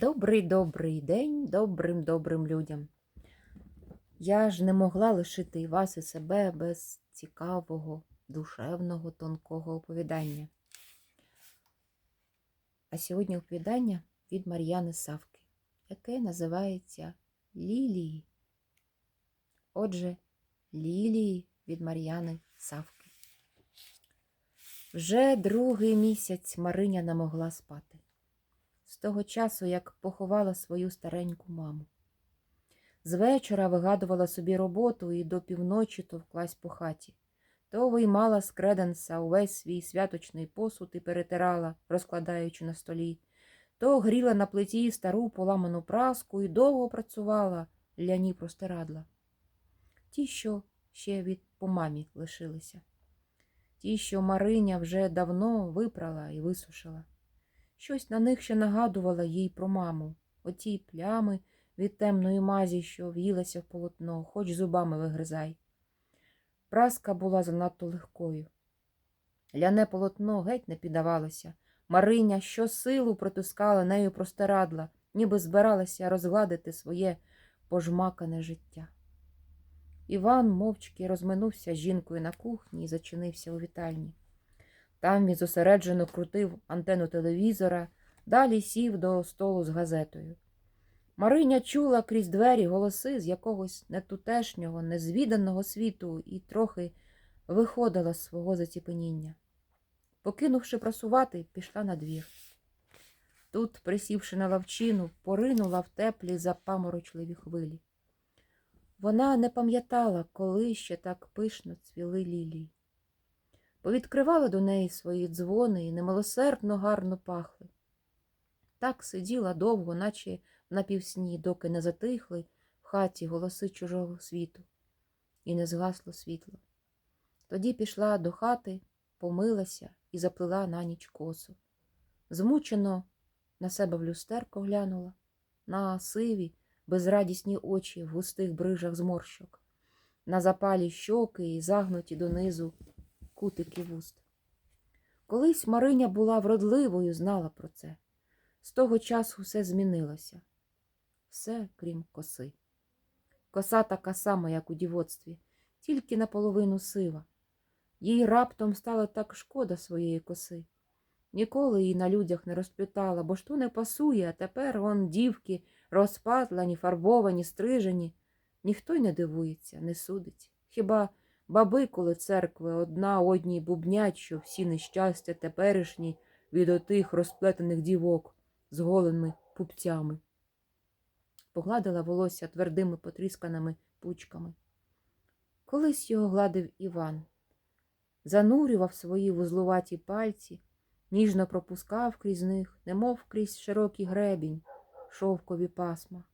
Добрий добрий день добрим добрим людям. Я ж не могла лишити і вас і себе без цікавого, душевного, тонкого оповідання. А сьогодні оповідання від Мар'яни Савки, яке називається Лілії. Отже, Лілії від Мар'яни Савки. Вже другий місяць Мариня не могла спати з того часу, як поховала свою стареньку маму. З вечора вигадувала собі роботу і до півночі товклась по хаті. То виймала з креденса увесь свій святочний посуд і перетирала, розкладаючи на столі, то гріла на плиті стару поламану праску і довго працювала ляні простирадла. Ті, що ще від по мамі лишилися, ті, що Мариня вже давно випрала і висушила. Щось на них ще нагадувало їй про маму, оті плями від темної мазі, що в'їлася в полотно, хоч зубами вигризай. Праска була занадто легкою. Ляне полотно геть не піддавалося. Мариня щосилу протискала нею простирадла, ніби збиралася розгладити своє пожмакане життя. Іван мовчки розминувся з жінкою на кухні і зачинився у вітальні. Там він зосереджено крутив антенну телевізора, далі сів до столу з газетою. Мариня чула крізь двері голоси з якогось нетутешнього, незвіданого світу і трохи виходила з свого заціпеніння. Покинувши прасувати, пішла на двір. Тут, присівши на лавчину, поринула в теплі запаморочливі хвилі. Вона не пам'ятала, коли ще так пишно цвіли лілії повідкривала до неї свої дзвони і немилосердно гарно пахли. Так сиділа довго, наче на півсні, доки не затихли в хаті голоси чужого світу, і не згасло світло. Тоді пішла до хати, помилася і заплила на ніч косу. Змучено на себе в люстерко глянула, на сиві, безрадісні очі в густих брижах зморщок, на запалі щоки і загнуті донизу кутики вуст. Колись Мариня була вродливою, знала про це. З того часу все змінилося. Все, крім коси. Коса така сама, як у дівоцтві, тільки наполовину сива. Їй раптом стало так шкода своєї коси. Ніколи її на людях не розплітала, бо ж то не пасує, а тепер он дівки розпатлані, фарбовані, стрижені. Ніхто й не дивується, не судить. Хіба Баби коли церкви одна одній бубнять, що всі нещастя теперішні від отих розплетених дівок з голеними пупцями. Погладила волосся твердими потрісканими пучками. Колись його гладив Іван, занурював свої вузлуваті пальці, ніжно пропускав крізь них, немов крізь широкий гребінь, шовкові пасма.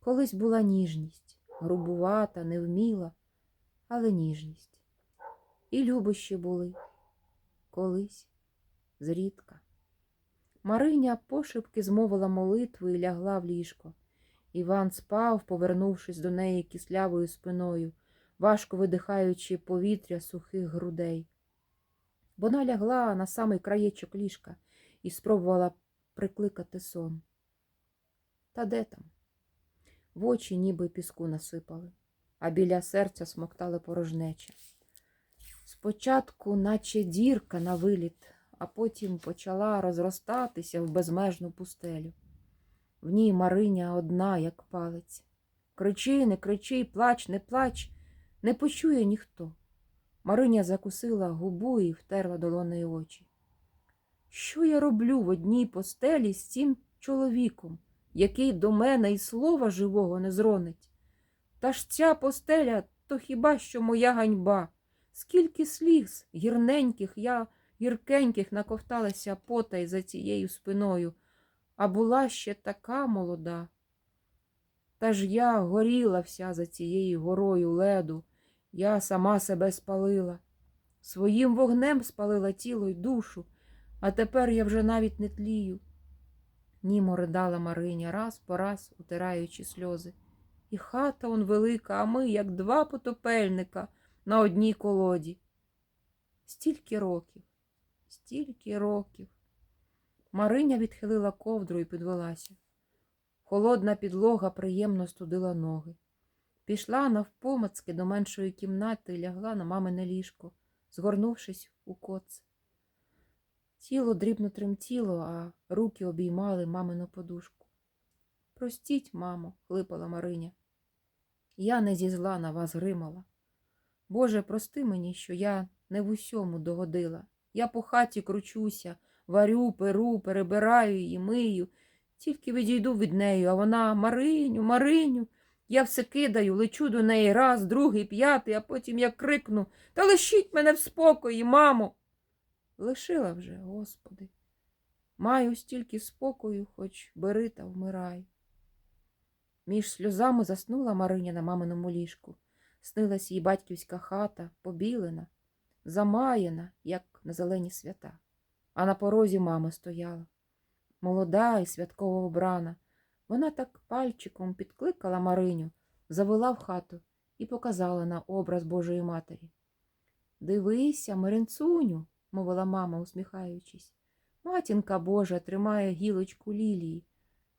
Колись була ніжність, грубувата, невміла але ніжність. І любощі були колись зрідка. Мариня пошепки змовила молитву і лягла в ліжко. Іван спав, повернувшись до неї кислявою спиною, важко видихаючи повітря сухих грудей. Вона лягла на самий краєчок ліжка і спробувала прикликати сон. Та де там? В очі ніби піску насипали а біля серця смоктали порожнеча. Спочатку, наче дірка на виліт, а потім почала розростатися в безмежну пустелю. В ній Мариня одна, як палець. Кричи, не кричи, плач, не плач, не почує ніхто. Мариня закусила губу і втерла долонею очі. Що я роблю в одній постелі з цим чоловіком, який до мене і слова живого не зронить? Та ж ця постеля то хіба що моя ганьба? Скільки сліз гірненьких я гіркеньких наковталася потай за цією спиною, а була ще така молода. Та ж я горіла вся за цією горою леду, я сама себе спалила, своїм вогнем спалила тіло й душу, а тепер я вже навіть не тлію. Німо ридала Мариня раз по раз, утираючи сльози. І хата он велика, а ми, як два потопельника на одній колоді. Стільки років, стільки років. Мариня відхилила ковдру і підвелася. Холодна підлога приємно студила ноги. Пішла навпомацки до меншої кімнати і лягла на мамине ліжко, згорнувшись у коц. Тіло дрібно тремтіло, а руки обіймали мамину подушку. Простіть, мамо, хлипала Мариня. Я не зі зла на вас гримала. Боже, прости мені, що я не в усьому догодила. Я по хаті кручуся, варю, перу, перебираю її, мию. Тільки відійду від неї, а вона Мариню, Мариню. Я все кидаю, лечу до неї раз, другий, п'ятий, а потім я крикну Та лишіть мене в спокої, мамо. Лишила вже, Господи. Маю стільки спокою, хоч бери та вмирай. Між сльозами заснула Мариня на маминому ліжку. Снилась їй батьківська хата, побілена, замаяна, як на зелені свята. А на порозі мама стояла, молода і святково вбрана. Вона так пальчиком підкликала Мариню, завела в хату і показала на образ Божої Матері. Дивися, Маринцуню, мовила мама, усміхаючись. Матінка Божа тримає гілочку лілії.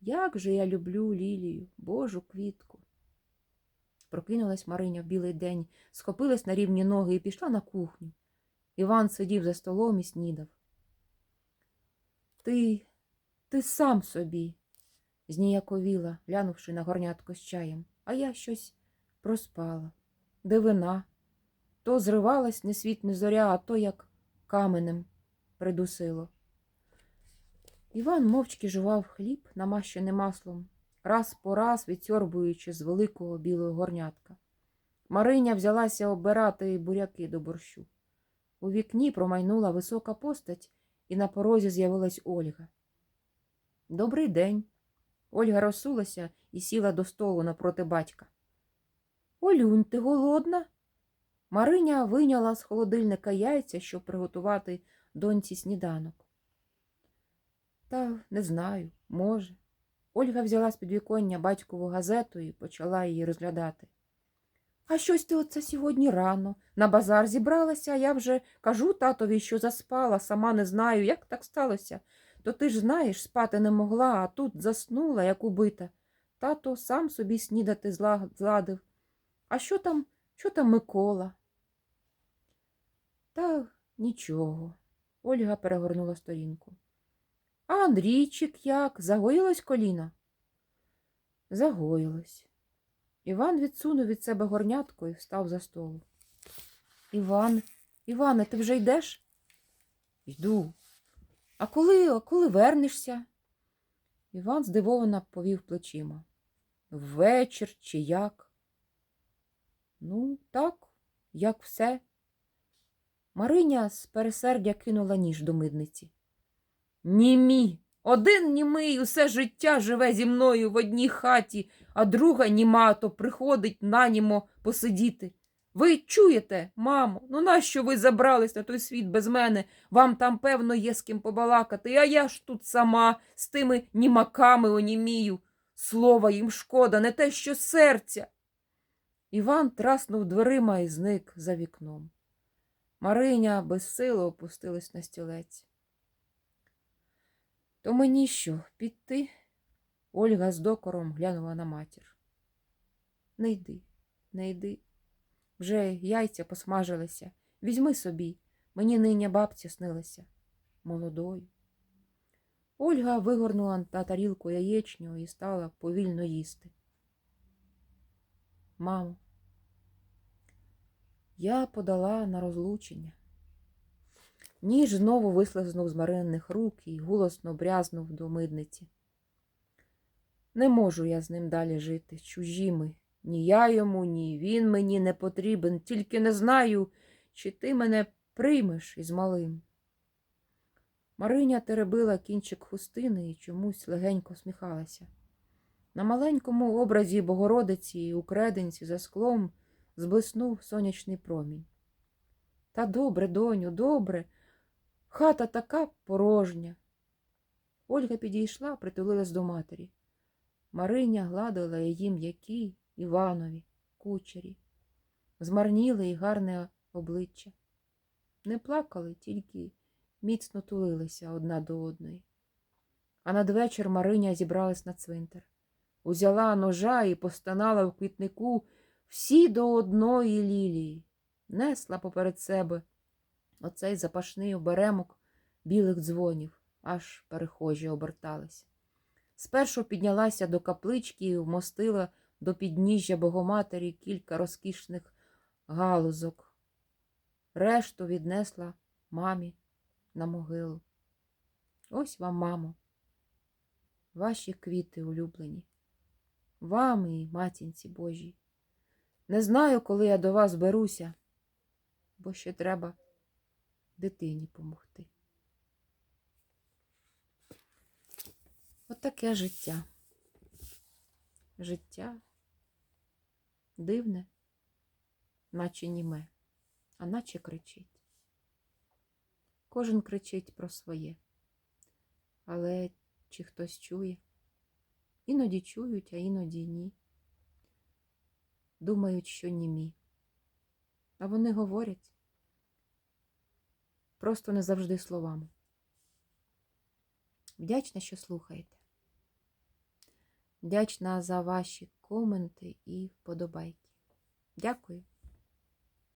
Як же я люблю лілію, Божу квітку. Прокинулась Мариня в білий день, схопилась на рівні ноги і пішла на кухню. Іван сидів за столом і снідав. Ти, ти сам собі, зніяковіла, глянувши на горнятко з чаєм, а я щось проспала. Дивина. То зривалась не світ, не зоря, а то як каменем придусило. Іван мовчки жував хліб, намащений маслом, раз по раз відсьорбуючи з великого білого горнятка. Мариня взялася обирати буряки до борщу. У вікні промайнула висока постать, і на порозі з'явилась Ольга. Добрий день. Ольга розсулася і сіла до столу напроти батька. Олюнь, ти голодна? Мариня вийняла з холодильника яйця, щоб приготувати доньці сніданок. Та не знаю, може. Ольга взяла з підвіконня батькову газету і почала її розглядати. А щось ти оце сьогодні рано. На базар зібралася, а я вже кажу татові, що заспала, сама не знаю, як так сталося. То ти ж знаєш, спати не могла, а тут заснула, як убита. Тато сам собі снідати зладив. А що там, що там Микола? Та нічого. Ольга перегорнула сторінку. А Андрійчик як? Загоїлось коліно? Загоїлось. Іван відсунув від себе горнятко і встав за столу. Іван, Іване, ти вже йдеш? Йду. А коли, а коли вернешся? Іван здивовано повів плечима. Ввечір чи як? Ну, так, як все. Мариня з пересердя кинула ніж до мидниці. Німі. Один німий усе життя живе зі мною в одній хаті, а друга німа, то приходить нанімо посидіти. Ви чуєте, мамо, ну нащо ви забрались на той світ без мене? Вам там, певно, є з ким побалакати, а я ж тут сама з тими німаками онімію. Слова їм шкода, не те, що серця. Іван траснув дверима і зник за вікном. Мариня безсило опустилась на стілець. То мені що, піти? Ольга з докором глянула на матір. Не йди, не йди. Вже яйця посмажилися. Візьми собі, мені нині бабця снилася. Молодою. Ольга вигорнула на тарілку яєчню і стала повільно їсти. Мамо, я подала на розлучення. Ніж знову вислизнув з Маринних рук і голосно брязнув до мидниці. Не можу я з ним далі жити, чужі ми. Ні я йому, ні він мені не потрібен, тільки не знаю, чи ти мене приймеш із малим. Мариня теребила кінчик хустини і чомусь легенько сміхалася. На маленькому образі Богородиці у креденці за склом зблиснув сонячний промінь. Та добре, доню, добре. Хата така порожня. Ольга підійшла, притулилась до матері. Мариня гладила її м'які Іванові, кучері, змарніле і гарне обличчя. Не плакали, тільки міцно тулилися одна до одної. А надвечір Мариня зібралась на цвинтар. узяла ножа і постонала в квітнику всі до одної лілії, несла поперед себе оцей запашний оберемок білих дзвонів, аж перехожі обертались. Спершу піднялася до каплички і вмостила до підніжжя Богоматері кілька розкішних галузок. Решту віднесла мамі на могилу. Ось вам, мамо, ваші квіти улюблені, вам і матінці Божій. Не знаю, коли я до вас беруся, бо ще треба дитині помогти. От життя. Життя дивне, наче німе, а наче кричить. Кожен кричить про своє. Але чи хтось чує? Іноді чують, а іноді ні. Думають, що німі. А вони говорять просто не завжди словами. Вдячна, що слухаєте. Вдячна за ваші коменти і вподобайки. Дякую.